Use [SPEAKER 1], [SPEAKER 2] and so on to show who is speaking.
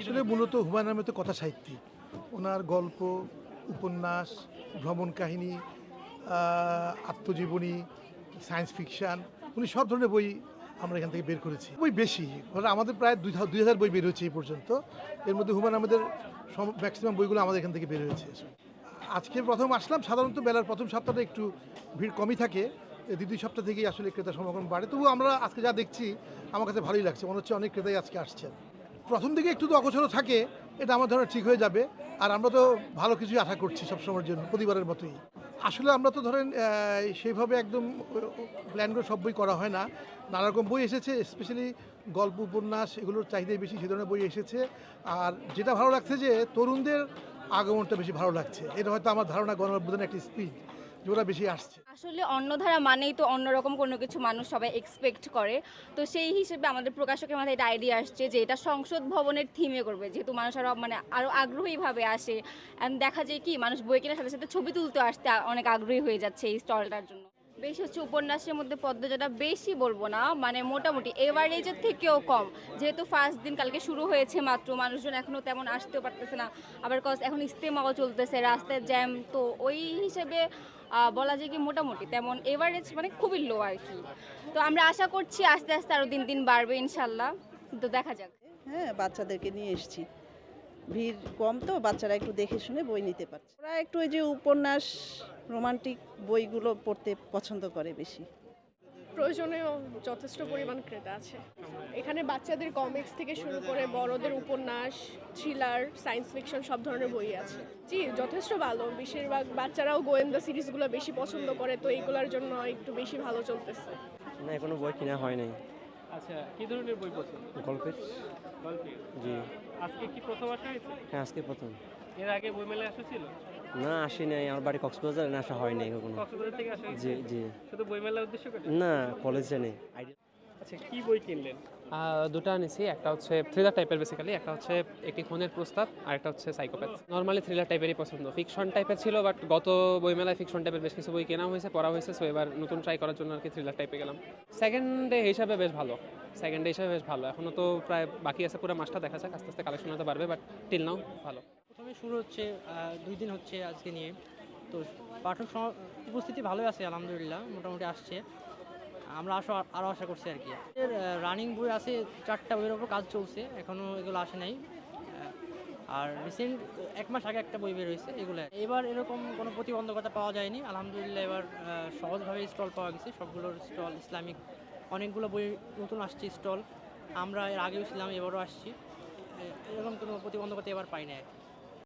[SPEAKER 1] আসলে মূলত হুমায়ুন আহমেদ কথা সাহিত্যিক। ওনার গল্প উপন্যাস ভ্রমণ কাহিনী আত্মজীবনী সায়েন্স ফিকশান উনি সব ধরনের বই আমরা এখান থেকে বের করেছি। বই বেশি আমাদের প্রায় দুই হাজার- দুই হাজার বই বের হয়েছে এই পর্যন্ত। এর মধ্যে হুমায়ুন আহমেদের ম্যাক্সিমাম বইগুলো আমাদের এখান থেকে বের হয়েছে। আজকে প্রথম আসলাম সাধারণত বেলার প্রথম সপ্তাহটা একটু ভিড় কমই থাকে। দ্বিতীয় সপ্তাহ থেকেই আসলে ক্রেতা সমাগম বাড়ে। তবু আমরা আজকে যা দেখছি আমার কাছে ভালোই লাগছে। মনে হচ্ছে অনেক ক্রেতাই আজকে আসছেন। প্রথম দিকে একটু তো অগোছলো থাকে, এটা আমার ধরনের ঠিক হয়ে যাবে। আর আমরা তো ভালো কিছুই আশা করছি সবসময়ের জন্য প্রতিবারের মতোই। আসলে আমরা তো ধরেন সেইভাবে একদম প্ল্যান করে সব বই করা হয় না। নানা রকম বই এসেছে স্পেশালি গল্প, উপন্যাস, এগুলোর চাহিদাই বেশি, সে ধরনের বই এসেছে। আর যেটা ভালো লাগছে যে, তরুণদের আগমনটা বেশি ভালো লাগছে। এটা হয়তো আমার ধারণা গণঅভ্যুত্থানের একটি স্পিড ওরা বেশি আসছে।
[SPEAKER 2] আসলে অন্যধারা মানেই তো অন্যরকম কোনো কিছু মানুষ সবাই এক্সপেক্ট করে। তো সেই হিসেবে আমাদের প্রকাশকের মাথায় একটা আইডিয়া আসছে যে এটা সংসদ ভবনের থিমে করবে। যেহেতু মানুষ আরও মানে আরও আগ্রহীভাবে আসে। And দেখা যায় কি, মানুষ বই কেনার সাথে সাথে ছবি তুলতে আসতে অনেক আগ্রহী হয়ে যাচ্ছে এই স্টলটার জন্য। বেশি হচ্ছে উপন্যাসের মধ্যে পদ্মজাটা বেশি বলব না মানে মোটামুটি এভারেজের থেকেও কম। যেহেতু ফার্স্ট দিন কালকে শুরু হয়েছে মাত্র, মানুষজন এখনও তেমন আসতেও পারতেছে না। আবার কজ এখন ইস্তেমাও চলতেছে রাস্তায় জ্যাম তো ওই হিসেবে বলা যায় কি মোটামুটি, তেমন এভারেজ মানে খুবই লো আর কি। তো আমরা আশা করছি আস্তে আস্তে আরও দিন দিন বাড়বে ইনশাল্লাহ। তো দেখা যাক।
[SPEAKER 3] হ্যাঁ বাচ্চাদেরকে নিয়ে এসেছি। ভিড় কম তো, বাচ্চারা একটু দেখে শুনে বই নিতে পারছে। ওরা একটু ওই যে উপন্যাস রোমান্টিক বইগুলো পড়তে পছন্দ করে বেশি।
[SPEAKER 4] প্রয়োজনীয় যথেষ্ট পরিমাণ ক্রেতা আছে। এখানে বাচ্চাদের কমিক্স থেকে শুরু করে বড়দের উপন্যাস থ্রিলার সায়েন্স ফিকশন সব ধরনের বই আছে। জি যথেষ্ট ভালো। বেশিরভাগ বাচ্চারাও গোয়েন্দা সিরিজগুলো বেশি পছন্দ করে তো এইগুলোর জন্য একটু বেশি ভালো চলতেছে।
[SPEAKER 5] না এখনও বই কিনা হয় নাই।
[SPEAKER 6] আচ্ছা কি ধরনের বই পছন্দ?
[SPEAKER 5] গল্পের।
[SPEAKER 6] গল্পের?
[SPEAKER 5] জি।
[SPEAKER 6] আজকে কি প্রথম আসা হয়েছে
[SPEAKER 5] হ্যাঁ আজকে প্রথম।
[SPEAKER 6] এর আগে বই মেলায় আসা ছিল?
[SPEAKER 5] না আসি নাই। আমার বাড়ি কক্সবাজার না আসা হয় নাই কখনো।
[SPEAKER 6] কক্সবাজার থেকে আসা
[SPEAKER 5] জি জি।
[SPEAKER 6] শুধু বই মেলার উদ্দেশ্য করে?
[SPEAKER 5] না কলেজে নেই।
[SPEAKER 6] আচ্ছা কি বই কিনলেন?
[SPEAKER 7] দুটো আনিছি। একটা হচ্ছে থ্রিলার টাইপের বেসিক্যালি একটা হচ্ছে একটি খুনের প্রস্তাব আর একটা হচ্ছে সাইকোপ্যাথ নর্মালি থ্রিলার টাইপেরই পছন্দ। ফিকশন টাইপের ছিল বাট গত বইমেলায় ফিকশন টাইপের বেশ কিছু বই কেনা হয়েছে পড়া হয়েছে সো এবার নতুন ট্রাই করার জন্য আর কি থ্রিলার টাইপে গেলাম। সেকেন্ড ডে হিসাবে বেশ ভালো। সেকেন্ড ডে হিসাবে বেশ ভালো। এখনও তো প্রায় বাকি আছে পুরো মাসটা দেখা যাক আস্তে আস্তে কালেকশন হতে পারবে বাট টিল নাও ভালো।
[SPEAKER 8] প্রথমে শুরু হচ্ছে দুই দিন হচ্ছে আজকে নিয়ে। তো পাঠক উপস্থিতি ভালোই আছে, আলহামদুলিল্লাহ, মোটামুটি আসছে। আমরা আশা, আরও আশা করছি আর কি। এর রানিং বই আছে, চারটা বইয়ের ওপর কাজ চলছে এখনও এগুলো আসে নাই। আর রিসেন্ট এক মাস আগে একটা বই বের হয়েছে এগুলো। এবার এরকম কোনো প্রতিবন্ধকতা পাওয়া যায়নি। আলহামদুলিল্লাহ এবার সহজভাবে স্টল পাওয়া গেছে। সবগুলোর স্টল ইসলামিক অনেকগুলো বই নতুন আসছে স্টল আমরা এর আগেও ছিলাম, এবারও আসছি। এরকম কোনো প্রতিবন্ধকতা এবার পাই না